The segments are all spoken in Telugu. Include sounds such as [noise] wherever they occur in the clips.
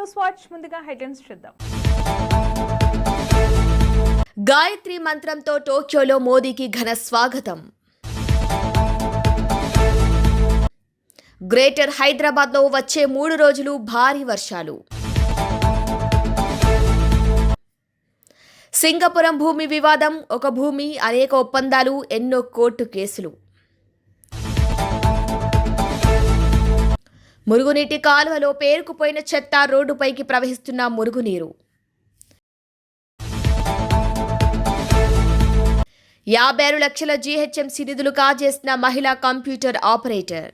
న్యూస్ వాచ్ ముందుగా హెడ్లైన్స్ చూద్దాం. గాయత్రి మంత్రంతో టోక్యోలో మోదీకి ఘన స్వాగతం. గ్రేటర్ హైదరాబాద్లో వచ్చే మూడు రోజులు భారీ వర్షాలు. సింగపురం భూమి వివాదం ఒక భూమి అనేక ఒప్పందాలు ఎన్నో కోర్టు కేసులు. మురుగునీటి కాలువలో పేరుకుపోయిన చెత్త రోడ్డుపైకి ప్రవహిస్తున్న మురుగునీరు. యాభై ఆరు లక్షల జీహెచ్ఎంసీ నిధులు కాజేసిన మహిళా కంప్యూటర్ ఆపరేటర్.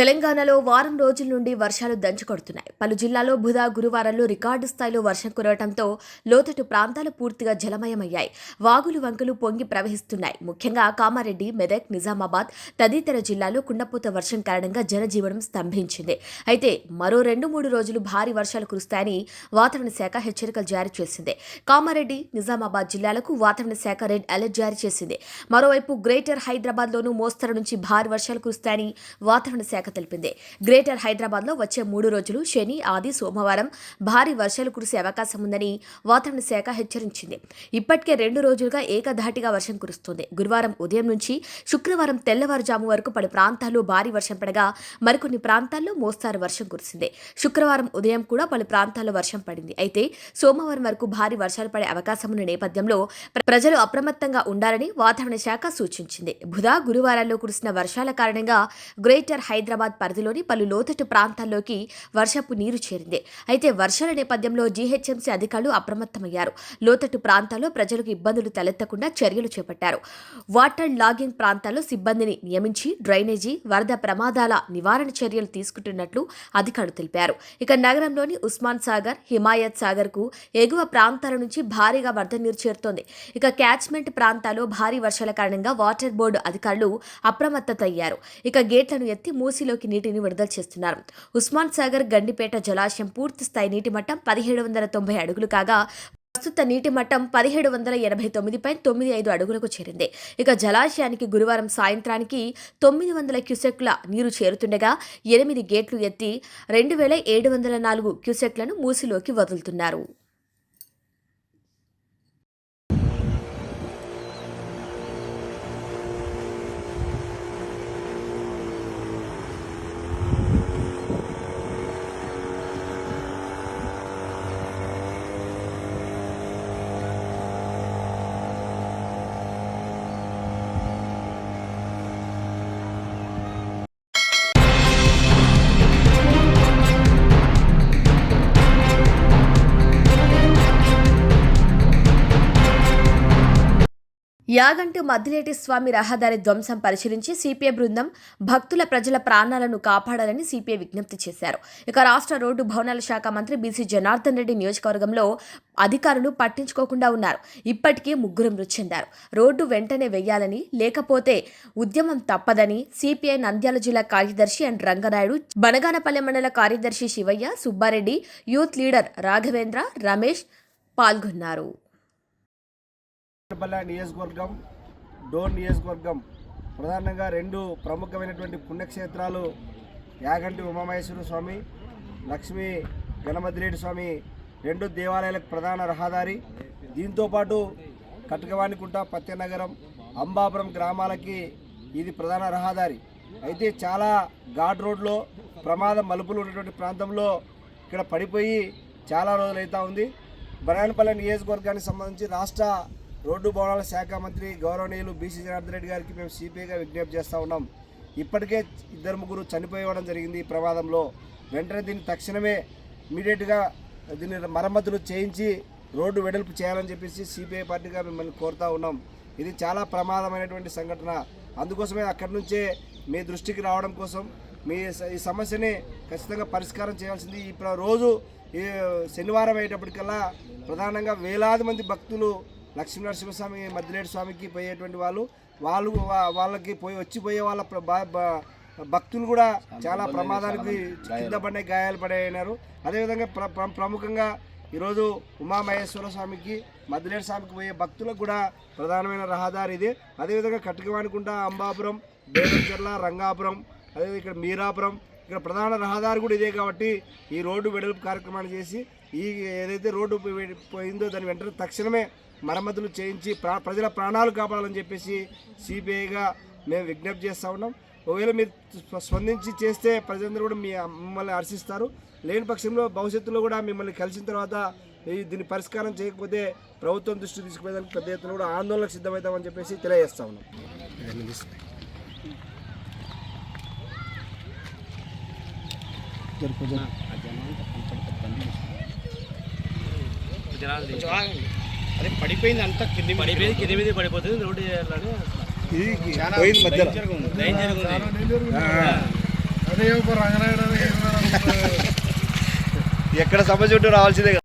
తెలంగాణలో వారం రోజుల నుండి వర్షాలు దంచుకొడుతున్నాయి. పలు జిల్లాల్లో బుధ గురువారంలో రికార్డు స్థాయిలో వర్షం కురవడంతో లోతట్టు ప్రాంతాలు పూర్తిగా జలమయమయ్యాయి. వాగులు వంకలు పొంగి ప్రవహిస్తున్నాయి. ముఖ్యంగా కామారెడ్డి మెదక్ నిజామాబాద్ తదితర జిల్లాలో కుండపోత వర్షం కారణంగా జనజీవనం స్తంభించింది. అయితే మరో రెండు మూడు రోజులు భారీ వర్షాలు కురుస్తాయని వాతావరణ శాఖ హెచ్చరికలు జారీ చేసింది. కామారెడ్డి నిజామాబాద్ జిల్లాలకు వాతావరణ శాఖ రెడ్ అలర్ట్ జారీ చేసింది. మరోవైపు గ్రేటర్ హైదరాబాద్లోనూ మోస్తరు నుంచి భారీ వర్షాలు కురుస్తాయని వాతావరణ శాఖ తెలిపింది. గ్రేటర్ హైదరాబాద్లో వచ్చే మూడు రోజులు శని ఆది సోమవారం భారీ వర్షాలు కురిసే అవకాశం ఉందని వాతావరణ శాఖ హెచ్చరించింది. ఇప్పటికే రెండు రోజులుగా ఏకధాటిగా వర్షం కురుస్తుంది. గురువారం ఉదయం నుంచి శుక్రవారం తెల్లవారుజాము వరకు పలు ప్రాంతాల్లో భారీ వర్షం పడగా మరికొన్ని ప్రాంతాల్లో మోస్తారు వర్షం కురిసింది. శుక్రవారం ఉదయం కూడా పలు ప్రాంతాల్లో వర్షం పడింది. అయితే సోమవారం వరకు భారీ వర్షాలు పడే అవకాశం ఉన్న నేపథ్యంలో ప్రజలు అప్రమత్తంగా ఉండాలని వాతావరణ శాఖ సూచించింది. బుధ గురువారాల్లో కురిసిన వర్షాల కారణంగా గ్రేటర్ హైదరాబాద్ పరిధిలోని పలు లోతట్టు ప్రాంతాల్లోకి వర్షపు నీరు చేరింది. అయితే వర్షాల నేపథ్యంలో జీహెచ్ఎంసీ అధికారులు అప్రమత్తమయ్యారు. లోతట్టు ప్రాంతాల్లో ప్రజలకు ఇబ్బందులు తలెత్తకుండా చర్యలు చేపట్టారు. వాటర్ లాగింగ్ ప్రాంతాల్లో సిబ్బందిని నియమించి డ్రైనేజీ వరద ప్రమాదాల నివారణ చర్యలు తీసుకుంటున్నట్లు అధికారులు తెలిపారు. ఇక నగరంలోని ఉస్మాన్ సాగర్ హిమాయత్ సాగర్కు ఎగువ ప్రాంతాల నుంచి భారీగా వరద నీరు చేరుతోంది. ఇక క్యాచ్మెంట్ ప్రాంతాల్లో భారీ వర్షాల కారణంగా వాటర్ బోర్డు అధికారులు అప్రమత్తతయ్యారు. ఇక గేట్లను ఎత్తి మూసి మూసిలోకి నీటిని విడుదల చేస్తున్నారు. ఉస్మాన్ సాగర్ గండిపేట జలాశయం పూర్తి స్థాయి నీటి మట్టం పదిహేడు వందల తొంభై అడుగులు కాగా ప్రస్తుత నీటి మట్టం పదిహేడు వందల ఎనభై తొమ్మిది పాయింట్ తొమ్మిది ఐదు అడుగులకు చేరింది. ఇక జలాశయానికి గురువారం సాయంత్రానికి తొమ్మిది వందల క్యూసెక్ల నీరు చేరుతుండగా ఎనిమిది గేట్లు ఎత్తి రెండు వేల ఏడు వందల నాలుగు క్యూసెక్లను మూసిలోకి వదులుతున్నారు. యాగంటూ మద్దిలేటి స్వామి రహదారి ధ్వంసం పరిశీలించి సిపిఐ బృందం భక్తుల ప్రజల ప్రాణాలను కాపాడాలని సిపిఐ విజ్ఞప్తి చేశారు. ఇక రాష్ట్ర రోడ్డు భవనాల శాఖ మంత్రి బీసీ జనార్దన్ రెడ్డి నియోజకవర్గంలో అధికారులు పట్టించుకోకుండా ఉన్నారు. ఇప్పటికే ముగ్గురు మృతి చెందారు. రోడ్డు వెంటనే వెయ్యాలని లేకపోతే ఉద్యమం తప్పదని సిపిఐ నంద్యాల జిల్లా కార్యదర్శి అండ్ రంగనాయుడు బనగానపల్లె మండల కార్యదర్శి శివయ్య సుబ్బారెడ్డి యూత్ లీడర్ రాఘవేంద్ర రమేష్ పాల్గొన్నారు. పల్లె నియోజకవర్గం డోన్ నియోజకవర్గం ప్రధానంగా రెండు ప్రముఖమైనటువంటి పుణ్యక్షేత్రాలు యాగంటి ఉమామహేశ్వర స్వామి లక్ష్మీ గణమద్రేడి స్వామి రెండు దేవాలయాలకు ప్రధాన రహదారి. దీంతోపాటు కటకవాణికుంట పత్యనగరం అంబాపురం గ్రామాలకి ఇది ప్రధాన రహదారి. అయితే చాలా ఘాట్ రోడ్లో ప్రమాదం మలుపులు ఉన్నటువంటి ప్రాంతంలో ఇక్కడ పడిపోయి చాలా రోజులు ఉంది. బనాయనపల్లి నియోజకవర్గానికి సంబంధించి రాష్ట్ర రోడ్డు భవనాల శాఖ మంత్రి గౌరవనీయులు బీసీ జనార్దన్ రెడ్డి గారికి మేము సిపిఐగా విజ్ఞప్తి చేస్తూ ఉన్నాం. ఇప్పటికే ఇద్దరు ముగ్గురు చనిపోవడం జరిగింది ఈ ప్రమాదంలో. వెంటనే దీన్ని తక్షణమే ఇమీడియట్గా దీన్ని మరమ్మతులు చేయించి రోడ్డు వెడల్పు చేయాలని చెప్పేసి సిపిఐ పార్టీగా మిమ్మల్ని కోరుతూ ఉన్నాం. ఇది చాలా ప్రమాదమైనటువంటి సంఘటన. అందుకోసమే అక్కడి నుంచే మీ దృష్టికి రావడం కోసం మీ స- ఈ సమస్యని ఖచ్చితంగా పరిష్కారం చేయాల్సింది. ఇప్పుడు రోజు ఈ శనివారం అయ్యేటప్పటికల్లా ప్రధానంగా వేలాది మంది భక్తులు లక్ష్మీనరసింహస్వామి మద్దిలేటి స్వామికి పోయేటువంటి వాళ్ళు వాళ్ళు వా- వాళ్ళకి పోయి వచ్చిపోయే వాళ్ళ భక్తులు కూడా చాలా ప్రమాదానికి కింద పడే గాయాలు పడైనారు. అదేవిధంగా ప్ర ప్ర- ప్రముఖంగా ఈరోజు ఉమామహేశ్వర స్వామికి మద్దిలేడు స్వామికి పోయే భక్తులకు కూడా ప్రధానమైన రహదారి ఇది. అదేవిధంగా కట్టుకవానికుంట అంబాపురం బేదంచెర్ల రంగాపురం అదేవిధంగా ఇక్కడ మీరాపురం ఇక్కడ ప్రధాన రహదారి కూడా ఇదే కాబట్టి ఈ రోడ్డు వెడల్పు కార్యక్రమాన్ని చేసి ఈ ఏదైతే రోడ్డు పోయి- పోయిందో దాని వెంటనే తక్షణమే మరమ్మతులు చేయించి ప్రా ప్రజల ప్రాణాలు కాపాడాలని చెప్పేసి సిబిఐగా మేము విజ్ఞప్తి చేస్తూ ఉన్నాం. ఒకవేళ మీరు స్ప- స్పందించి చేస్తే ప్రజలందరూ కూడా మీ మిమ్మల్ని హర్షిస్తారు. లేని పక్షంలో భవిష్యత్తులో కూడా మిమ్మల్ని కలిసిన తర్వాత ఈ దీన్ని పరిష్కారం చేయకపోతే ప్రభుత్వం దృష్టి తీసుకుపోయేదానికి పెద్ద ఎత్తున కూడా ఆందోళనకు సిద్ధమవుతామని చెప్పేసి తెలియజేస్తా ఉన్నాం. అదే పడిపోయింది అంతా కింది పడిపోయి కింద మీద పడిపోతుంది రోడ్డు చేయాలని [laughs] ఎక్కడ సభ చుట్టూ రావాల్సిందే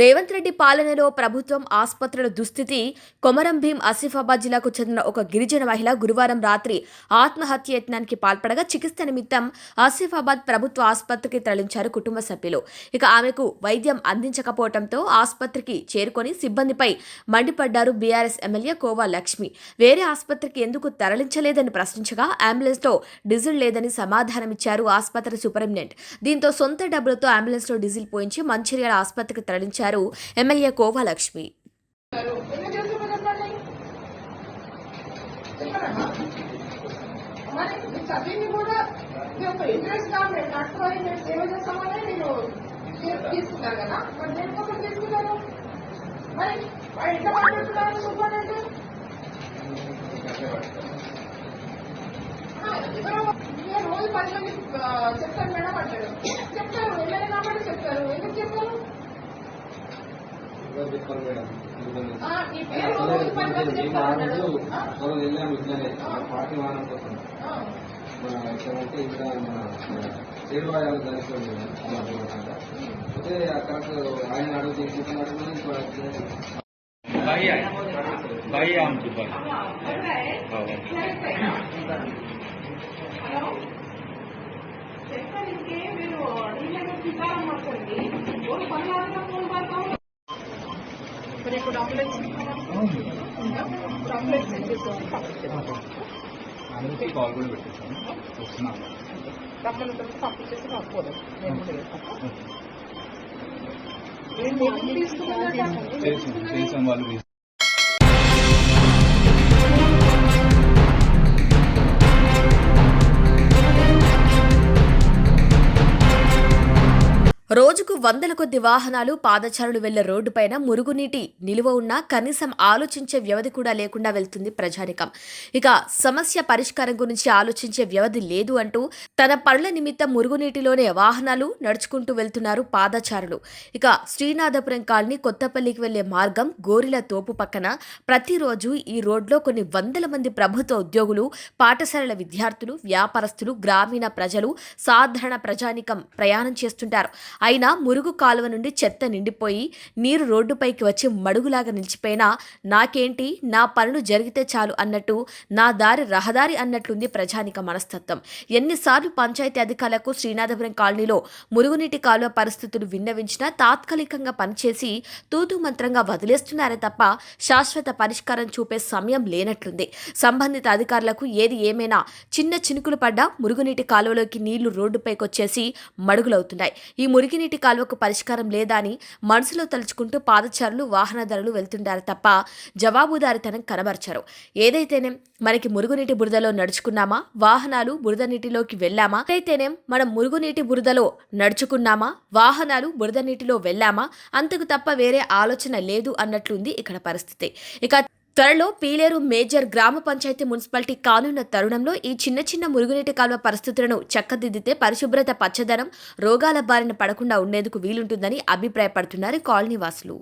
రేవంత్ రెడ్డి పాలనలో ప్రభుత్వం ఆసుపత్రుల దుస్థితి కొమరం భీం ఆసిఫాబాద్ జిల్లాకు చెందిన ఒక గిరిజన మహిళ గురువారం రాత్రి ఆత్మహత్య యత్నానికి పాల్పడగా చికిత్స నిమిత్తం ఆసిఫాబాద్ ప్రభుత్వ ఆసుపత్రికి తరలించారు కుటుంబ సభ్యులు. ఇక ఆమెకు వైద్యం అందించకపోవడంతో ఆసుపత్రికి చేరుకొని సిబ్బందిపై మండిపడ్డారు బీఆర్ఎస్ ఎమ్మెల్యే కోవా లక్ష్మి. వేరే ఆసుపత్రికి ఎందుకు తరలించలేదని ప్రశ్నించగా అంబులెన్స్లో డీజిల్ లేదని సమాధానమిచ్చారు ఆసుపత్రి సూపరింటెండెంట్. దీంతో సొంత డబ్బులతో అంబులెన్స్లో డీజిల్ పోయించి మంచిర్యాల ఆసుపత్రికి తరలించారు. ఎమ్మెల్యే కోవా లక్ష్మి మరి ఈ చదివింది కూడా ఇది ఒక ఇంట్రెస్ట్ గా మేము నడుచుకొని మేము సేవ చేస్తామని నేను తీ- తీసుకున్నాను కదా మరి దేనికోసం తీసుకున్నాను మరి వాడు ఎంత మాట్లాడుతున్నారు సూపరింటెండెంట్ ఆ, ఎవరో నేను రోజు పది మంది ఆ, చెప్తాను మేడం అంటాడు చెప్తారు ఎమ్మెల్యే కాబట్టి చెప్తారు ఎందుకు చెప్తారు వెళ్ళాము ఇట్లానే పార్టీ వాహనం కోసం మన ఎక్కడంటే ఇక్కడ మన చేడువాయాల ఆయన అడుగు తీసుకున్నట్టు చెప్పండి మీరు నీళ్ళకి సీతారాం వచ్చండి ఓ పని ఫోన్ మరి ఇప్పుడు అంబులెన్స్ అంబులెన్స్ కాల్ కూడా పెట్టేసాను వస్తున్నాను రమ్మని పంపించేసి రాకపోదు నేను కూడా చేస్తాను తీసుకున్నట్టు చేసాం చేసాం వాళ్ళు రోజుకు వందల కొద్ది వాహనాలు పాదచారులు వెళ్ళే రోడ్డుపైన మురుగునీటి నిలువ ఉన్నా కనీసం ఆలోచించే వ్యవధి కూడా లేకుండా వెళ్తుంది ప్రజానికం. ఇక సమస్య పరిష్కారం గురించి ఆలోచించే వ్యవధి లేదు అంటూ తన పనుల నిమిత్తం మురుగునీటిలోనే వాహనాలు నడుచుకుంటూ వెళ్తున్నారు పాదచారులు. ఇక శ్రీనాథపురం కాలనీ కొత్తపల్లికి వెళ్ళే మార్గం గోరిల తోపు పక్కన ప్రతిరోజు ఈ రోడ్లో కొన్ని వందల మంది ప్రభుత్వ ఉద్యోగులు పాఠశాలల విద్యార్థులు వ్యాపారస్తులు గ్రామీణ ప్రజలు సాధారణ ప్రజానికం ప్రయాణం చేస్తుంటారు. అయినా మురుగు కాలువ నుండి చెత్త నిండిపోయి నీరు రోడ్డుపైకి వచ్చి మడుగులాగా నిలిచిపోయినా నాకేంటి? నా పనులు జరిగితే చాలు అన్నట్టు నా దారి రహదారి అన్నట్లుంది ప్రజానిక మనస్తత్వం. ఎన్నిసార్లు పంచాయతీ అధికారులకు శ్రీనాథపురం కాలనీలో మురుగునీటి కాలువ పరిస్థితులు విన్నవించినా తాత్కాలికంగా పనిచేసి తూతు మంత్రంగా వదిలేస్తున్నారే తప్ప శాశ్వత పరిష్కారం చూపే సమయం లేనట్లుంది. సంబంధిత అధికారులకు ఏది ఏమైనా చిన్న చినుకులు పడ్డా మురుగునీటి కాలువలోకి నీళ్ళు రోడ్డుపైకి వచ్చేసి మడుగులవుతున్నాయి. ఈ మురుగునీటి కాలువకు పరిష్కారం లేదా అని మనసులో తలుచుకుంటూ పాదచారులు వాహనదారులు వెళ్తుంటారు తప్ప జవాబుదారితనం కనబరచరు. ఏదైతేనేం మనకి మురుగునీటి బురదలో నడుచుకున్నామా? వాహనాలు బురద నీటిలోకి వెళ్ళామా? ఏదైతేనేం మనం మురుగునీటి బురదలో నడుచుకున్నామా? వాహనాలు బురద నీటిలో వెళ్ళామా? అంతకు తప్ప వేరే ఆలోచన లేదు అన్నట్లుంది ఇక్కడ పరిస్థితి. ఇక త్వరలో పీలేరు మేజర్ గ్రామ పంచాయతీ మున్సిపాలిటీ కానున్న తరుణంలో ఈ చిన్న చిన్న మురుగునీటి కాలువ పరిస్థితులను చక్కదిద్దితే పరిశుభ్రత పచ్చదనం రోగాల బారిన పడకుండా ఉండేందుకు వీలుంటుందని అభిప్రాయపడుతున్నారు కాలనీవాసులు.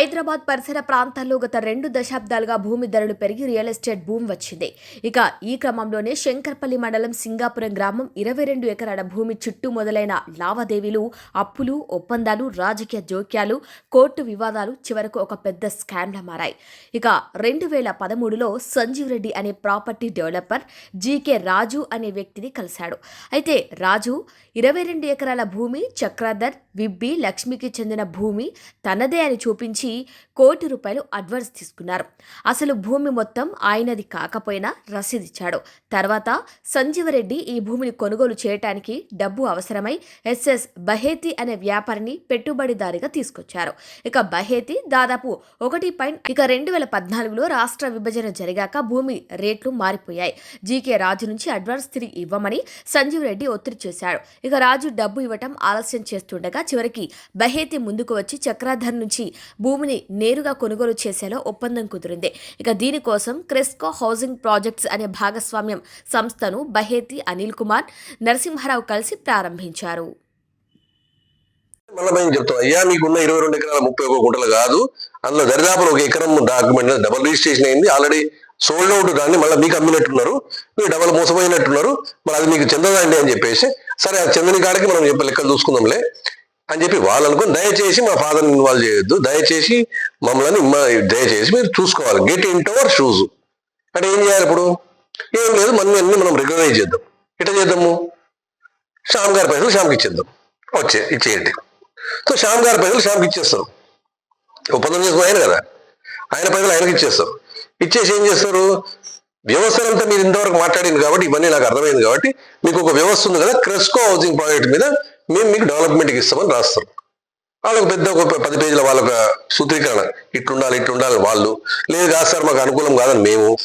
హైదరాబాద్ పరిసర ప్రాంతాల్లో గత రెండు దశాబ్దాలుగా భూమి ధరలు పెరిగి రియల్ ఎస్టేట్ భూమి వచ్చింది. ఇక ఈ క్రమంలోనే శంకర్పల్లి మండలం సింగాపురం గ్రామం ఇరవై రెండు ఎకరాల భూమి చుట్టూ మొదలైన లావాదేవీలు అప్పులు ఒప్పందాలు రాజకీయ జోక్యాలు కోర్టు వివాదాలు చివరకు ఒక పెద్ద స్కామ్లా మారాయి. ఇక రెండు వేల పదమూడులో సంజీవ్ రెడ్డి అనే ప్రాపర్టీ డెవలపర్ జీకే రాజు అనే వ్యక్తిని కలిశాడు. అయితే రాజు ఇరవై రెండు ఎకరాల భూమి చక్రధర్ విబ్బి లక్ష్మికి చెందిన భూమి తనదే అని చూపించి కోటి రూపాయలు అడ్వాన్స్ తీసుకున్నారు. అసలు భూమి మొత్తం ఆయనది కాకపోయినా రసీదిచ్చాడు. తర్వాత సంజీవరెడ్డి ఈ భూమిని కొనుగోలు చేయటానికి డబ్బు అవసరమై ఎస్ఎస్ బహేతి అనే వ్యాపారిని పెట్టుబడిదారిగా తీసుకొచ్చారు. ఇక బహేతి దాదాపు ఒకటి పాయింట్ ఇక రెండు వేల పద్నాలుగులో రాష్ట్ర విభజన జరిగాక భూమి రేట్లు మారిపోయాయి. జీకే రాజు నుంచి అడ్వాన్స్ తిరిగి ఇవ్వమని సంజీవ్ రెడ్డి ఒత్తిడి చేశాడు. ఇక రాజు డబ్బు ఇవ్వటం ఆలస్యం చేస్తుండగా చివరికి బహేతి ముందుకు వచ్చి చక్రాధర్ నుంచి భూమి భూమిని నేరుగా కొనుగోలు చేసేలా ఒప్పందం కుదిరింది. ఇక దీనికోసం క్రెస్కో హౌసింగ్ ప్రాజెక్ట్స్ అనే భాగస్వామ్యం సంస్థను బహేతి అనిల్ కుమార్ నరసింహారావు కలిసి ప్రారంభించారు. మళ్ళీ మేము చెప్తాం అయ్యా మీకున్న ఇరవై రెండు ఎకరాల ముప్పై ఒక గుంటలు కాదు. అందులో దరిదాపులు ఒక ఎకరం డాక్యుమెంట్ డబల్ రిజిస్ట్రేషన్ అయింది. ఆల్రెడీ సోల్డ్ అవుట్ దాన్ని మళ్ళీ మీకు అమ్మినట్టున్నారు. మీరు డబల్ మోసపోయినట్టున్నారు. మరి అది మీకు చెందదండి అని చెప్పేసి సరే ఆ చెందని కాడికి మనం చెప్పే లెక్కలు చూసుకుందాంలే. అని చెప్పి వాళ్ళు అనుకుని దయచేసి మా ఫాదర్ని ఇన్వాల్వ్ చేయొద్దు. దయచేసి మమ్మల్ని దయచేసి మీరు చూసుకోవాలి. గెట్ ఇన్ అవర్ షూస్ అంటే ఏం చేయాలి ఇప్పుడు? ఏం లేదు మన అన్ని మనం రికగ్నైజ్ చేద్దాం. ఎట్లా చేద్దాము? శ్యామ్ గారి పైసలు శ్యామ్కి ఇచ్చేద్దాం. వచ్చే ఇచ్చేయండి. సో శ్యామ్ గారి పైసలు శ్యామ్కి ఇచ్చేస్తారు ఒప్పందం చేసుకుని ఆయన కదా? ఆయన పైసలు ఆయనకి ఇచ్చేస్తారు ఇచ్చేసి ఏం చేస్తారు? వ్యవస్థలంతా మీరు ఇంతవరకు మాట్లాడింది కాబట్టి ఇవన్నీ నాకు అర్థమైంది కాబట్టి మీకు ఒక వ్యవస్థ ఉంది కదా క్రెస్కో హౌసింగ్ ప్రాజెక్ట్ మీద మేము మీకు డెవలప్మెంట్కి ఇస్తామని రాస్తారు వాళ్ళకు పెద్ద ఒక పది పేజీల వాళ్ళొక సూత్రీకరణ. ఇట్టుండాలి ఇట్టుండాలి వాళ్ళు. లేదు కాదు సార్ మాకు అనుకూలం కాదని మేము.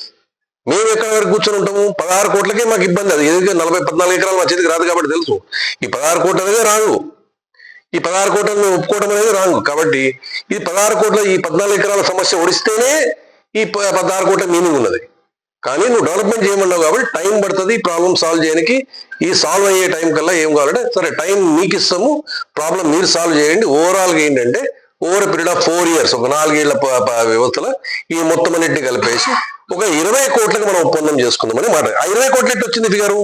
మేము ఎక్కడ వరకు కూర్చొని ఉంటాము? పదహారు కోట్లకే మాకు ఇబ్బంది. అది ఏదైతే నలభై పద్నాలుగు ఎకరాలు మా చేతికి రాదు కాబట్టి తెలుసు. ఈ పదహారు కోట్లు అనేది రాదు. ఈ పదహారు కోట్లను మేము ఒప్పుకోవడం అనేది రాంగ్ కాబట్టి ఈ పదహారు కోట్ల ఈ పద్నాలుగు ఎకరాల సమస్య ఒడిస్తేనే ఈ ప- పదహారు కోట్ల మీనింగ్ ఉన్నది. కానీ నువ్వు డెవలప్మెంట్ చేయమన్నావు కాబట్టి టైం పడుతుంది ఈ ప్రాబ్లం సాల్వ్ చేయడానికి. ఈ సాల్వ్ అయ్యే టైం కల్లా ఏం కావాలంటే సరే టైం మీకు ఇస్తాము ప్రాబ్లం మీరు సాల్వ్ చేయండి. ఓవరాల్గా ఏంటంటే over period of four years ఒక నాలుగేళ్ళ వ్యవస్థలో ఈ మొత్తం అన్నింటినీ కలిపేసి ఒక ఇరవై కోట్లకు మనం ఒప్పందం చేసుకుందామని మాట. ఆ ఇరవై కోట్లు ఎట్టు వచ్చింది ఫిగరు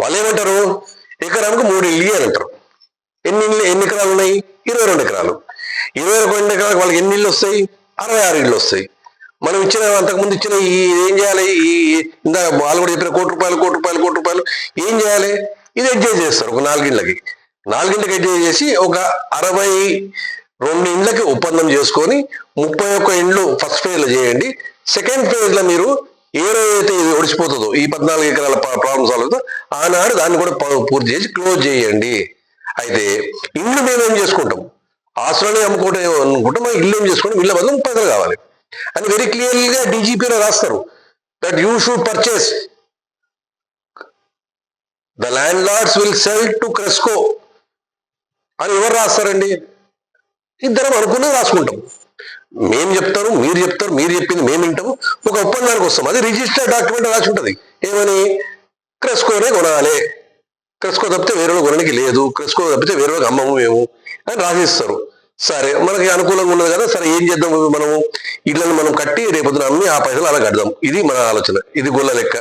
వాళ్ళు ఏమంటారు? ఎకరానికి మూడు ఇల్లు అని అంటారు. ఎన్ని ఇల్లు ఎన్ని ఎకరాలు ఉన్నాయి? ఇరవై రెండు ఎకరాలు. ఇరవై రెండు ఎకరాలకు వాళ్ళకి ఎన్ని ఇల్లు వస్తాయి? అరవై ఆరు ఇళ్ళు వస్తాయి. మనం ఇచ్చిన అంతకుముందు ఇచ్చిన ఈ ఏం చేయాలి? ఈ ఇందాక వాళ్ళు కూడా చెప్పిన కోటి రూపాయలు కోటి రూపాయలు కోటి రూపాయలు ఏం చేయాలి? ఇది అడ్జస్ట్ చేస్తారు ఒక నాలుగిండ్లకి నాలుగింటికి అడ్జస్ట్ చేసి ఒక అరవై రెండు ఇండ్లకి ఒప్పందం చేసుకొని ముప్పై ఒక్క ఇండ్లు ఫస్ట్ ఫేజ్లో చేయండి. సెకండ్ ఫేజ్లో మీరు ఏదైతే ఇది ఒడిచిపోతుందో ఈ పద్నాలుగు ఎకరాల ప్రాబ్లమ్ సాల్వ్ అవుతుందో ఆనాడు దాన్ని కూడా పూర్తి చేసి క్లోజ్ చేయండి. అయితే ఇండ్లు మేమేం చేసుకుంటాం? ఆస్తులనే అమ్ముకోవడం అనుకుంటాం ఇల్లు ఏం చేసుకుంటాం? ఇళ్ళ బదులు ముప్పై కావాలి. అని వెరీ క్లియర్లీగా డీజీపీలో రాస్తారు that you should purchase the landlords will sell to Cresco అని ఎవరు రాస్తారండి? ఇద్దరం అనుకుని రాసుకుంటాం. మేము చెప్తారు మీరు చెప్తారు మీరు చెప్పింది మేము వింటాము. ఒక ఒప్పందానికి వస్తాం. అది రిజిస్టర్ డాక్యుమెంట్ రాసి ఉంటుంది ఏమని? క్రెస్కోనే కొనాలి. క్రెస్కో తప్పితే వేరే కొనడానికి లేదు. క్రెస్కో తప్పితే వేరే వాళ్ళకి అమ్మము మేము అని రాసిస్తారు. సరే మనకి అనుకూలంగా ఉన్నది కదా సరే ఏం చేద్దాం మనము? ఇళ్ళని మనం కట్టి రేపొద్దున అమ్మి ఆ పైసలు అలా కడదాం. ఇది మన ఆలోచన. ఇది గొల్ల లెక్క.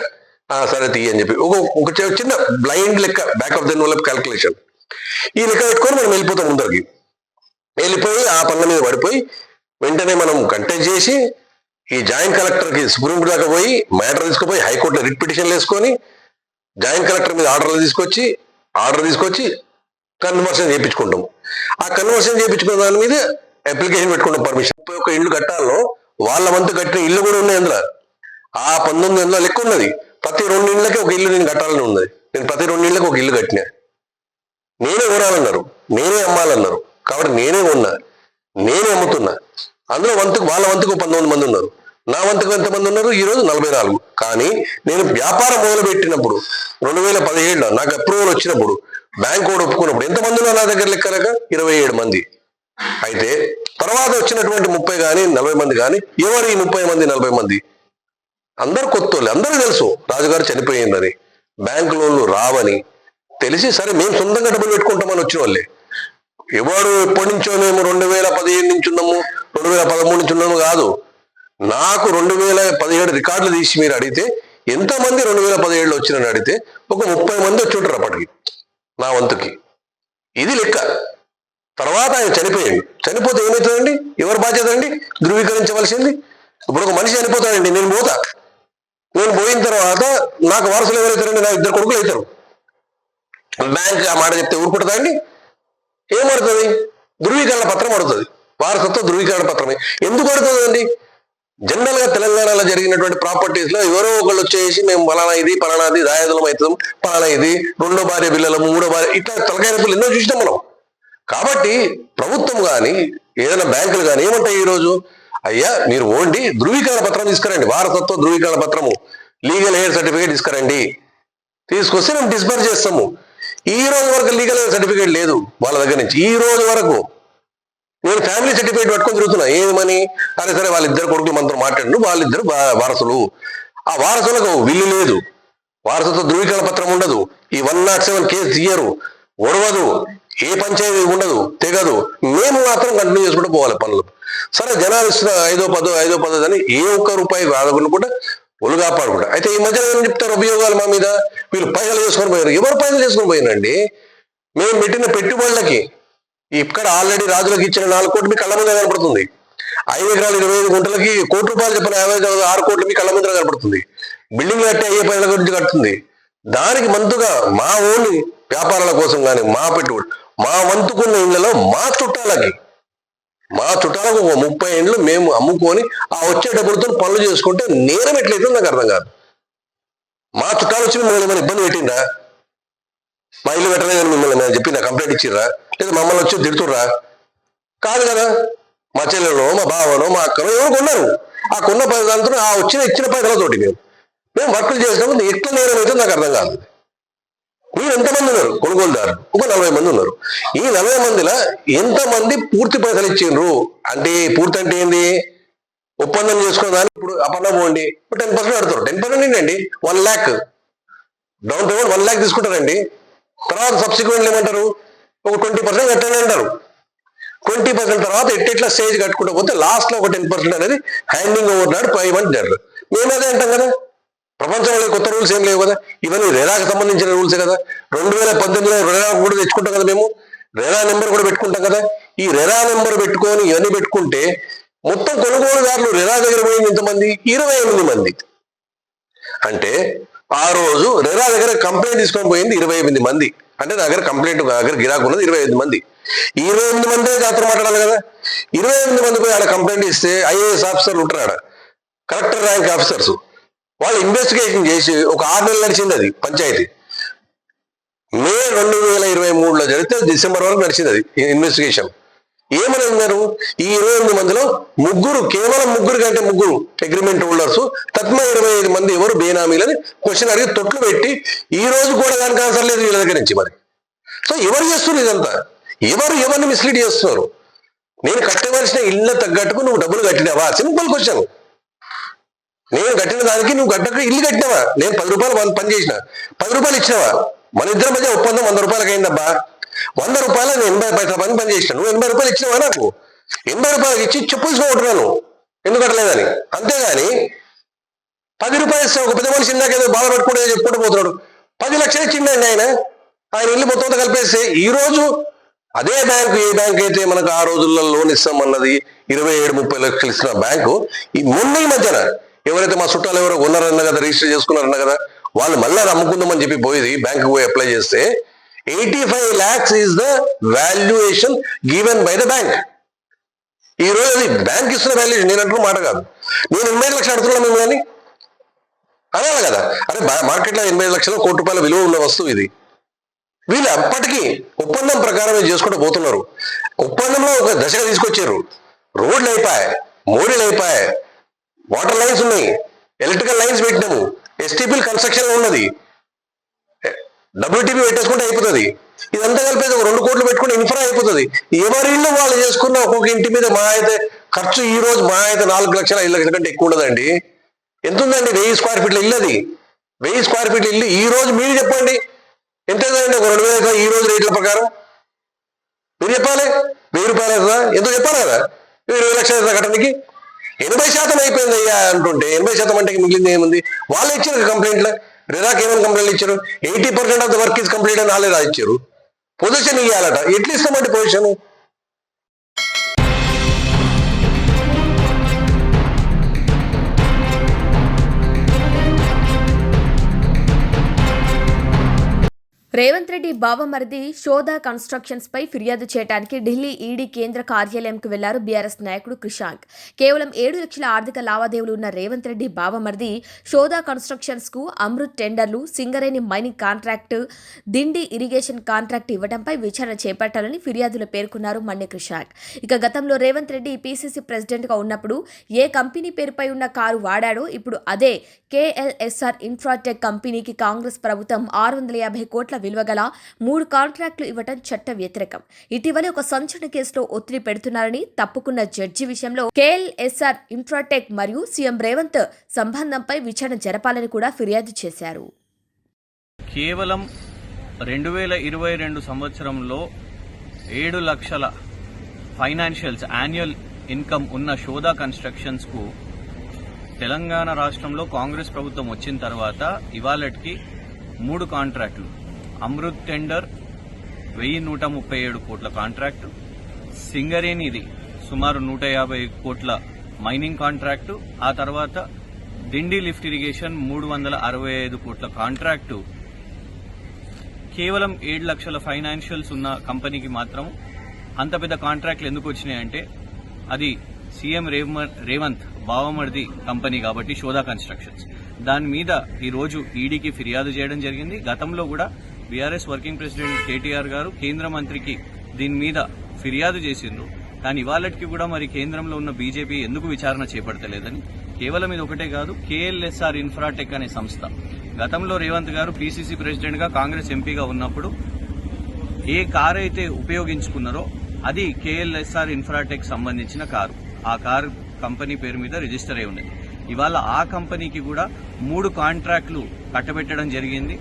సరే తీయని చెప్పి. ఒక ఒక చిన్న బ్లైండ్ లెక్క బ్యాక్ ఆఫ్ ది వల్ల క్యాల్కులేషన్ ఈ లెక్క పెట్టుకొని మనం వెళ్ళిపోతాం ముందరికి. వెళ్ళిపోయి ఆ పనుల మీద పడిపోయి వెంటనే మనం కంటెస్ట్ చేసి ఈ జాయింట్ కలెక్టర్కి సుప్రీంకోర్టు దాకా పోయి మ్యాటర్ తీసుకుపోయి హైకోర్టులో రిట్ పిటిషన్లు వేసుకొని జాయింట్ కలెక్టర్ మీద ఆర్డర్లు తీసుకొచ్చి ఆర్డర్ తీసుకొచ్చి కన్వర్షన్ చేయించుకుంటాం. ఆ కన్వర్షన్ చేయించుకున్న దాని మీద అప్లికేషన్ పెట్టుకున్న పర్మిషన్ ముప్పై ఒక్క ఇల్లు కట్టాలో వాళ్ళ వంతు కట్టిన ఇల్లు కూడా ఉన్నాయి అందులో. ఆ పంతొమ్మిది వందల లెక్క ఉన్నది. ప్రతి రెండు ఇళ్ళకి ఒక ఇల్లు నేను కట్టాలని ఉన్నది. నేను ప్రతి రెండు ఇళ్ళకి ఒక ఇల్లు కట్టినా. నేనే కొనాలన్నారు. నేనే అమ్మాలన్నారు. కాబట్టి నేనే ఉన్నా నేనే అమ్ముతున్నా. అందులో వంతుకు వాళ్ళ వంతుకు పంతొమ్మిది మంది ఉన్నారు. నా వంతుకు ఎంతమంది ఉన్నారు? ఈ రోజు నలభై నాలుగు. కానీ నేను వ్యాపారం మొదలు పెట్టినప్పుడు రెండు వేల పదిహేడులో నాకు అప్రూవల్ వచ్చినప్పుడు బ్యాంక్ కూడా ఒప్పుకున్నప్పుడు ఎంతమంది నా దగ్గర లెక్కలేక? ఇరవై ఏడు మంది. అయితే తర్వాత వచ్చినటువంటి ముప్పై కానీ నలభై మంది కానీ ఎవరు ఈ ముప్పై మంది నలభై మంది? అందరు కొత్త వాళ్ళు అందరూ తెలుసు రాజుగారు చనిపోయిందని. బ్యాంక్ లోన్లు రావని. తెలిసి సరే మేము సొంతంగా డబ్బులు పెట్టుకుంటామని వచ్చిన వాళ్ళే ఎవరు ఎప్పటి నుంచో మేము రెండు వేల పదిహేను నుంచి ఉన్నాము రెండు వేల పదమూడు నుంచి ఉన్నాము కాదు. నాకు రెండు వేల పదిహేడు రికార్డులు తీసి మీరు అడిగితే ఎంతమంది రెండు వేల పదిహేడులో వచ్చినని అడిగితే ఒక ముప్పై మంది వచ్చి ఉంటారు అప్పటికి. నా వంతుకి. ఇది లెక్క. తర్వాత ఆయన చనిపోయాడు. చనిపోతే ఏమవుతుందండి ఎవరు బాధ్యత అండి? ధృవీకరించవలసింది. ఇప్పుడు ఒక మనిషి చనిపోతాడండి నేను పోతా. నేను పోయిన తర్వాత నాకు వారసులు ఎవరైతారండి నా ఇద్దరు కొడుకులు అవుతారు. బ్యాంక్ ఆ మాట చెప్తే ఊరుకుంటుందా అండి? ఏమడుతుంది ధృవీకరణ పత్రం అడుగుతుంది వారసత్వ ధృవీకరణ పత్రమే. ఎందుకు అడుగుతుందండి జనరల్గా తెలంగాణలో జరిగినటువంటి ప్రాపర్టీస్లో ఎవరో ఒకళ్ళు వచ్చేసి మేము పలానా ఇది పలానాది దాయాదులం అవుతాం పలానా ఇది రెండో భార్య పిల్లలు మూడో భార్య ఇట్లా తలకాయ నొప్పులు ఎన్నో చూసినాం మనం. కాబట్టి ప్రభుత్వం కానీ ఏదైనా బ్యాంకులు కానీ ఏమంటాయి ఈ రోజు అయ్యా మీరు ఓండి ధృవీకరణ పత్రం తీసుకురండి. వారసత్వ ధృవీకరణ పత్రము. లీగల్ హెయిర్ సర్టిఫికేట్ తీసుకురండి. తీసుకొస్తే మేము డిస్బర్స్ చేస్తాము. ఈ రోజు వరకు లీగల్ హెయిర్ సర్టిఫికేట్ లేదు వాళ్ళ దగ్గర నుంచి. ఈ రోజు వరకు నేను ఫ్యామిలీ సర్టిఫికేట్ పట్టుకొని తిరుగుతున్నా. ఏమని అరే సరే వాళ్ళిద్దరు కొడుకులు మనతో మాట్లాడు వాళ్ళిద్దరు వారసులు. ఆ వారసులకు విల్లు లేదు. వారసత్వ ధృవీకరణ పత్రం ఉండదు. ఈ వన్ నాట్ సెవెన్ కేసు తీయరు. ఒడవదు. ఏ పంచాయతీ ఉండదు. తెగదు. మేము మాత్రం కంటిన్యూ చేసుకుంటూ పోవాలి పనులు. సరే జనాలు ఇస్తున్న ఐదో పదో ఐదో పదో అని ఏ ఒక్క రూపాయి కాదనుకుంటే ఒళ్ళు కాపాడుకుంటా. అయితే ఈ మధ్యలో ఏం చెప్తారు ఉపయోగాలు మా మీద? వీళ్ళు పైసలు చేసుకొని పోయారు ఎవరు పైసలు చేసుకొని పోయినండి మేము పెట్టిన పెట్టుబడులకి ఇక్కడ ఆల్రెడీ రాజులకు ఇచ్చిన నాలుగు కోట్లు మీ కళ్ళ ముందే కనపడుతుంది. ఐదు ఎకరాలు ఇరవై ఐదు గుంటలకి కోటి రూపాయలు చెప్పిన యాభై ఆరు కోట్లు మీ కళ్ళ ముందర కనపడుతుంది. బిల్డింగ్ కట్టే అయ్యే పనుల గురించి కడుతుంది దానికి మంతుగా మా ఓన్లీ వ్యాపారాల కోసం కానీ మా పెట్టుబడి మా వంతుకున్న ఇళ్ళలో మా చుట్టాలకి మా చుట్టాలకు ఒక ముప్పై ఇండ్లు మేము అమ్ముకొని ఆ వచ్చే డబ్బులతో పనులు చేసుకుంటే నేరం ఎట్లయితే నాకు అర్థం కాదు. మా చుట్టాలు వచ్చి మిమ్మల్ని ఏమైనా ఇబ్బంది పెట్టిందా మా ఇల్లు పెట్టలేదని మిమ్మల్ని చెప్పి నా కంప్లైంట్ ఇచ్చిర్రా? లేదా మమ్మల్ని వచ్చి తిడుతుర్రా? కాదు కదా. మా చెల్లెలో మా బావనో మా అక్కనో ఎవరు కొన్నారు? ఆ కొన్న పైసలతో ఆ వచ్చిన ఇచ్చిన పైసలతోటి మేము. మేము వర్కులు చేసినప్పుడు ఎట్లా నేరం అయితే నాకు అర్థం కాదు. మీరు ఎంతమంది ఉన్నారు? కొనుగోలుదారు. ఒక నలభై మంది ఉన్నారు. ఈ నలభై మందిలో ఎంతమంది పూర్తి పైసలు ఇచ్చిండ్రు? అంటే పూర్తి అంటే ఏంది? ఒప్పందం చేసుకున్న దాన్ని ఇప్పుడు అపన్న పోండి. టెన్ పర్సెంట్ పెడతారు టెన్ పర్సెంట్ ఏంటండి? One lakh. Down payment one lakh తీసుకుంటారండి. తర్వాత సబ్సిక్వెంట్లు ఏమంటారు? ఒక ట్వంటీ పర్సెంట్ కట్టండి అంటారు. ట్వంటీ పర్సెంట్ తర్వాత ఎట్టెట్లా స్టేజ్ కట్టుకుంటూ పోతే లాస్ట్లో ఒక టెన్ పర్సెంట్ అనేది హ్యాండింగ్ ఓవర్ నాడు ఫైవ్ మంత్ జరగదు మేము అదే అంటాం కదా. ప్రపంచంలో కొత్త రూల్స్ ఏం లేవు కదా. ఇవన్నీ రేరాకి సంబంధించిన రూల్సే కదా. రెండు వేల పద్దెనిమిదిలో రేరా కూడా తెచ్చుకుంటాం కదా మేము. రెరా నెంబర్ కూడా పెట్టుకుంటాం కదా. ఈ రెరా నెంబర్ పెట్టుకొని ఇవన్నీ పెట్టుకుంటే మొత్తం కొనుగోలుదారులు రెరా దగ్గర పోయింది ఎంతమంది? ఇరవై ఎనిమిది మంది. అంటే ఆ రోజు రెరా దగ్గర కంప్లైంట్ తీసుకొని పోయింది ఇరవై ఎనిమిది మంది. అంటే నా దగ్గర కంప్లైంట్ నా దగ్గర గిరాకు ఉన్నది ఇరవై ఐదు మంది. ఇరవై ఎనిమిది మందే జాతర మాట్లాడాలి కదా. ఇరవై ఎనిమిది మంది పోయి ఆడ కంప్లైంట్ ఇస్తే ఐఏఎస్ ఆఫీసర్లు ఉంటారు ఆడ. కలెక్టర్ ర్యాంక్ ఆఫీసర్స్ వాళ్ళు ఇన్వెస్టిగేషన్ చేసి ఒక ఆరు నెలలు నడిచింది అది పంచాయతీ. మే రెండు వేల ఇరవై మూడులో జరిగితే డిసెంబర్ వరకు నడిచింది అది ఇన్వెస్టిగేషన్ ఏమని అన్నారు ఈ ఇరవై ఎనిమిది మందిలో ముగ్గురు కేవలం ముగ్గురు కంటే ముగ్గురు అగ్రిమెంట్ హోల్డర్స్ తత్మ ఇరవై ఐదు మంది ఎవరు బేనామీలని క్వశ్చన్ అడిగి తొట్లు పెట్టి ఈ రోజు కూడా దానికి ఆన్సర్ లేదు వీళ్ళ దగ్గర నుంచి మరి. సో ఎవరు చేస్తున్నారు ఇదంతా? ఎవరు ఎవరిని మిస్లీడ్ చేస్తున్నారు? నేను కట్టవలసిన ఇళ్ళ తగ్గట్టుకు నువ్వు డబ్బులు కట్టినావా? సింపుల్ క్వశ్చన్ నేను కట్టిన దానికి నువ్వు కట్టక ఇల్లు కట్టినావా? నేను పది రూపాయలు పని- పని చేసిన. పది రూపాయలు ఇచ్చినావా? మన ఇద్దరి మధ్య ఒప్పందం వంద రూపాయలకి అయిందబ్బా. వంద రూపాయలు నేను ఎనభై పైసల పని పని చేసిన. నువ్వు ఎనభై రూపాయలు ఇచ్చినావా నాకు? ఎనభై రూపాయలు ఇచ్చి చెప్పు తీసుకుంటున్నాను ఎందుకు కట్టలేదని అంతేగాని పది రూపాయలు ఇస్తే ఒక పెద్ద మనిషి ఇందాక ఏదో బాధ పట్టుకుంటే చెప్పుకుంటూ పోతున్నాడు. పది లక్షలు ఇచ్చిండండి ఆయన. ఆయన ఇల్లు మొత్తం కలిపేస్తే ఈ రోజు అదే బ్యాంకు ఏ బ్యాంక్ అయితే మనకు ఆ రోజుల్లో లోన్ ఇస్తామన్నది ఇరవై ఏడు ముప్పై లక్షలు ఇస్తున్న బ్యాంకు ఈ మొన్న ఈ మధ్యన ఎవరైతే మా చుట్టాలు ఎవరో ఉన్నారన్న కదా రిజిస్టర్ చేసుకున్నారన్న కదా వాళ్ళు మళ్ళీ అమ్ముకుందామని చెప్పి పోయి బ్యాంకు పోయి అప్లై చేస్తే eighty five lakhs is the valuation given by the bank ఈ రోజు అది బ్యాంక్ ఇస్తున్న వాల్యుయేషన్ నేను అంటున్న మాట కాదు. నేను ఎనభై ఐదు లక్షలు అడుగుతున్నా మిమ్మల్ని. అనాలి కదా. అరే మార్కెట్లో ఎనభై ఐదు లక్షల కోటి రూపాయల విలువ ఉన్న వస్తువు ఇది. వీళ్ళు అప్పటికీ ఒప్పందం ప్రకారం చేసుకుంటూ పోతున్నారు. ఒప్పందంలో ఒక దశగా తీసుకొచ్చారు. రోడ్లు అయిపోయాయి మోడీలు అయిపోయాయి వాటర్ లైన్స్ ఉన్నాయి ఎలక్ట్రికల్ లైన్స్ పెట్టినాము ఎస్టీపీలు కన్స్ట్రక్షన్ ఉన్నది. డబ్ల్యూటీపీ పెట్టేసుకుంటే అయిపోతుంది. ఇదంతా కలిపేది ఒక రెండు కోట్లు పెట్టుకుంటే ఇన్ఫ్రా అయిపోతుంది. ఎవరిళ్ళు ఇల్లు వాళ్ళు చేసుకున్న ఒక్కొక్క ఇంటి మీద మా అయితే ఖర్చు ఈ రోజు మా అయితే నాలుగు లక్షల ఐదు లక్షల కంటే ఎక్కువ ఉండదండి. ఎంత ఉందండి వెయ్యి స్క్వేర్ ఫీట్ల ఇల్లు అది? వెయ్యి స్క్వేర్ ఫీట్ల ఇల్లు ఈ రోజు మీరు చెప్పండి. ఎంత అవుతుందండి? ఒక రెండు వేల ఈ రోజు రేట్ల ప్రకారం? మీరు చెప్పాలి? వెయ్యి రూపాయలు అవుతుందా? ఎంతో చెప్పాలి కదా? ఇరవై లక్షలు అవుతుందా కట్టడానికి? ఎనభై శాతం అయిపోయింది అయ్యా అంటుంటే ఎనభై శాతం అంటే మిగిలింది ఏముంది? వాళ్ళు ఇచ్చారు కంప్లైంట్లు రిరాక్ ఏమని కంప్లైంట్ ఇచ్చారు? Eighty percent of the work is complete అని వాళ్ళే రాసిచ్చారు. పొజిషన్ ఇవ్వాలట ఎట్లా ఇస్తామంటే పొజిషన్ రేవంత్ రెడ్డి బావమరిది శోధ కన్స్ట్రక్షన్స్ పై ఫిర్యాదు చేయడానికి ఢిల్లీ ఈడీ కేంద్ర కార్యాలయంకు వెళ్ళారు బీఆర్ఎస్ నాయకుడు కృషాంక్ కేవలం ఏడు లక్షల ఆర్థిక లావాదేవీలు ఉన్న రేవంత్ రెడ్డి బావమరిది శోధ కన్స్ట్రక్షన్స్కు అమృత్ టెండర్లు Singareni mining contract Dindi irrigation contract ఇవ్వడంపై విచారణ చేపట్టాలని ఫిర్యాదులో పేర్కొన్నారు మన్య కృషాంక్ ఇక గతంలో రేవంత్ రెడ్డి పీసీసీ ప్రెసిడెంట్గా ఉన్నప్పుడు ఏ కంపెనీ పేరుపై ఉన్న కారు వాడాడో ఇప్పుడు అదే కేఎల్ఎస్ఆర్ ఇన్ఫ్రాటెక్ కంపెనీకి కాంగ్రెస్ ప్రభుత్వం ఆరు వందల యాభై కోట్ల విలువగల మూడు కాంట్రాక్టులు ఇవ్వడం చట్ట వ్యతిరేకం. ఇటీవల ఒక సంచలన కేసులో ఒత్తిడి పెడుతున్నారని తప్పుకున్న జడ్జి విషయంలో కేఎల్ఎస్ఆర్ ఇన్ఫ్రాటెక్ మరియు సీఎం రేవంత్ సంబంధంపై విచారణ జరపాలని కూడా ఫిర్యాదు చేశారు. కేవలం రెండు వేల ఇరవై రెండు సంవత్సరంలో ఏడు లక్షల ఫైనాన్షియల్స్ యాన్యువల్ ఇన్కమ్ ఉన్న షోదా కన్స్ట్రక్షన్స్కు తెలంగాణ రాష్ట్రంలో కాంగ్రెస్ ప్రభుత్వం వచ్చిన తర్వాత ఇవాళకి మూడు కాంట్రాక్టులు. అమృత్ టెండర్ వెయ్యి నూట ముప్పై ఏడు కోట్ల కాంట్రాక్టు సింగరేణిది సుమారు నూట యాభై కోట్ల మైనింగ్ కాంట్రాక్టు ఆ తర్వాత దిండి లిఫ్ట్ ఇరిగేషన్ మూడు వందల అరవై ఐదు కోట్ల కాంట్రాక్టు. కేవలం ఏడు లక్షల ఫైనాన్షియల్స్ ఉన్న కంపెనీకి మాత్రం అంత పెద్ద కాంట్రాక్ట్లు ఎందుకు వచ్చినాయంటే అది సీఎం రేవ- రేవంత్ బావమర్ది కంపెనీ కాబట్టి శోధా కన్స్ట్రక్షన్స్. దాని మీద ఈ రోజు ఈడీకి ఫిర్యాదు చేయడం జరిగింది. గతంలో కూడా బీఆర్ఎస్ వర్కింగ్ ప్రెసిడెంట్ కేటీఆర్ గారు కేంద్ర మంత్రికి దీని మీద ఫిర్యాదు చేసిండ్రు. కానీ ఇవాళకి కూడా మరి కేంద్రంలో ఉన్న బీజేపీ ఎందుకు విచారణ చేపడతలేదని కేవలం ఇది ఒకటే కాదు కేఎల్ఎస్ఆర్ ఇన్ఫ్రాటెక్ అనే సంస్థ. గతంలో రేవంత్ గారు పీసీసీ ప్రెసిడెంట్గా కాంగ్రెస్ ఎంపీగా ఉన్నప్పుడు ఏ కారు అయితే ఉపయోగించుకున్నారో అది కేఎల్ఎస్ఆర్ ఇన్ఫ్రాటెక్ సంబంధించిన కారు. ఆ కారు కంపెనీ పేరు మీద రిజిస్టర్ అయి ఉన్నది. ఇవాళ ఆ కంపెనీకి కూడా మూడు కాంట్రాక్టులు కట్టబెట్టడం జరిగింది.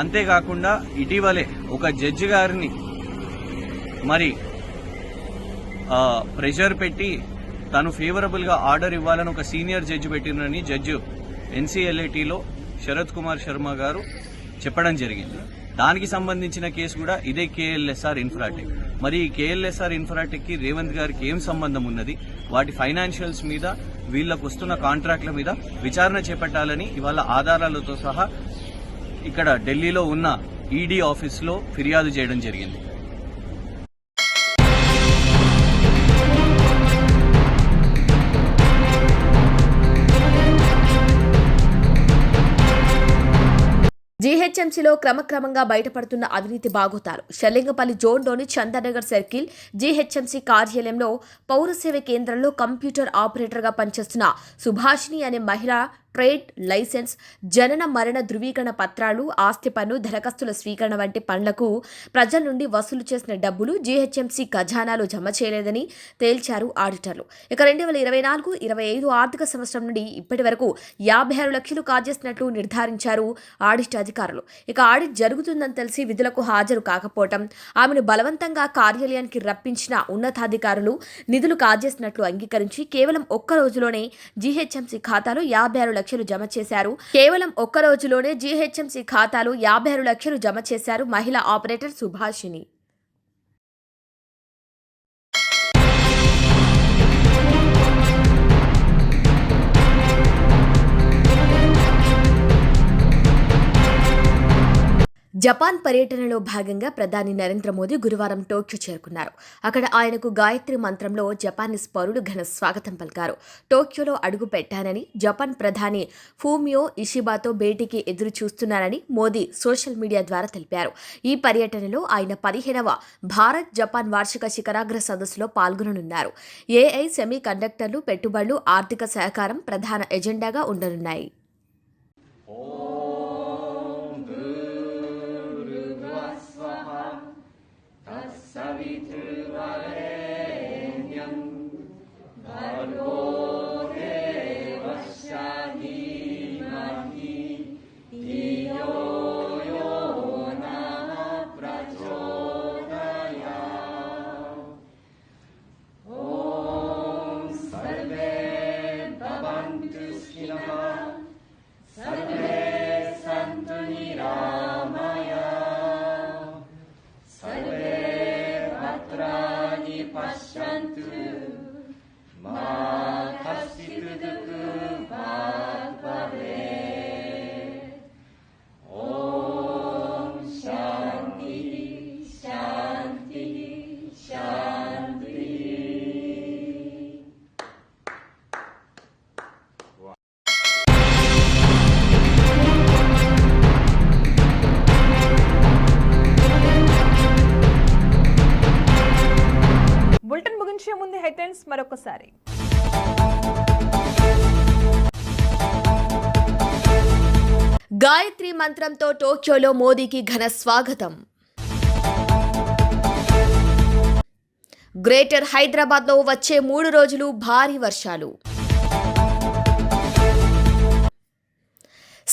అంతేకాకుండా ఇటీవలే ఒక జడ్జి గారిని మరి ప్రెషర్ పెట్టి తను ఫేవరబుల్గా ఆర్డర్ ఇవ్వాలని ఒక సీనియర్ జడ్జి పెట్టినని జడ్జి ఎన్సీఎల్ఏటీలో శరత్ కుమార్ శర్మ గారు చెప్పడం జరిగింది. దానికి సంబంధించిన కేసు కూడా ఇదే కేఎల్ఎస్ఆర్ ఇన్ఫ్రాటెక్. మరి ఈ కేఎల్ఎస్ఆర్ ఇన్ఫ్రాటెక్కి రేవంత్ గారికి ఏం సంబంధం ఉన్నది? వాటి ఫైనాన్షియల్స్ మీద వీళ్ళకు వస్తున్న కాంట్రాక్ట్ల మీద విచారణ చేపట్టాలని ఇవాళ ఆధారాలతో సహా ఇక్కడ ఢిల్లీలో ఉన్న ఈడీ ఆఫీస్లో ఫిర్యాదు చేయడం జరిగింది. జీహెచ్ఎంసీలో క్రమక్రమంగా బయటపడుతున్న అవినీతి బాగోతాలు. షెల్లింగపల్లి జోన్లోని చందనగర్ సర్కిల్ జీహెచ్ఎంసీ కార్యాలయంలో పౌరసేవ కేంద్రంలో కంప్యూటర్ ఆపరేటర్గా పనిచేస్తున్న సుభాషిణి అనే మహిళ ట్రేడ్ లైసెన్స్ జనన మరణ ధృవీకరణ పత్రాలు ఆస్తి పన్ను దరఖాస్తుల స్వీకరణ వంటి పనులకు ప్రజల నుండి వసూలు చేసిన డబ్బులు జీహెచ్ఎంసీ ఖజానాలో జమ చేయలేదని తేల్చారు ఆడిటర్లు. ఇక రెండు వేల ఇరవై నాలుగు ఇరవై ఐదు ఆర్థిక సంవత్సరం నుండి ఇప్పటి వరకు యాభై ఆరు లక్షలు కాజేసినట్లు నిర్ధారించారు ఆడిట్ అధికారులు. ఇక ఆడిట్ జరుగుతుందని తెలిసి విధులకు హాజరు కాకపోవటం ఆమెను బలవంతంగా కార్యాలయానికి రప్పించిన ఉన్నతాధికారులు నిధులు కాజేసినట్లు అంగీకరించి కేవలం ఒక్క రోజులోనే జీహెచ్ఎంసీ ఖాతాలో యాభై ఆరు లక్షలు జమ చేశారు. కేవలం ఒక్క రోజులోనే జీహెచ్ఎంసీ ఖాతాలు యాభై ఆరు లక్షలు జమ చేశారు మహిళా ఆపరేటర్ సుభాషిణి. జపాన్ పర్యటనలో భాగంగా ప్రధాని నరేంద్ర మోదీ గురువారం టోక్యో చేరుకున్నారు. అక్కడ ఆయనకు గాయత్రి మంత్రంలో జపానీస్ పౌరుడు ఘన స్వాగతం పలికారు. టోక్యోలో అడుగు పెట్టానని జపాన్ ప్రధాని ఫూమియో ఇషిబాతో భేటీకి ఎదురు చూస్తున్నారని మోదీ సోషల్ మీడియా ద్వారా తెలిపారు. ఈ పర్యటనలో ఆయన పదిహేనవ భారత్ జపాన్ వార్షిక శిఖరాగ్ర సదస్సులో పాల్గొననున్నారు. ఏఐ సెమీ కండక్టర్లు పెట్టుబడులు ఆర్థిక సహకారం ప్రధాన ఎజెండాగా ఉండనున్నాయి. सवित् మంత్రంతో టోక్యోలో మోదీకి ఘన స్వాగతం. గ్రేటర్ హైదరాబాద్లో వచ్చే మూడు రోజులు భారీ వర్షాలు.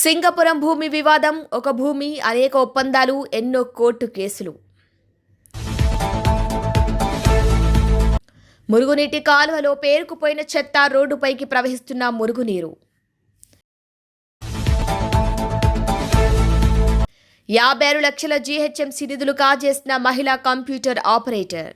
సింగపురం భూమి వివాదం ఒక భూమి అనేక ఒప్పందాలు ఎన్నో కోర్టు కేసులు. మురుగునీటి కాలువలో పేరుకుపోయిన చెత్త రోడ్డుపైకి ప్రవహిస్తున్న మురుగునీరు. యాభై ఆరు లక్షల జీహెచ్ఎంసీ నిధులు కాజేసిన మహిళా కంప్యూటర్ ఆపరేటర్.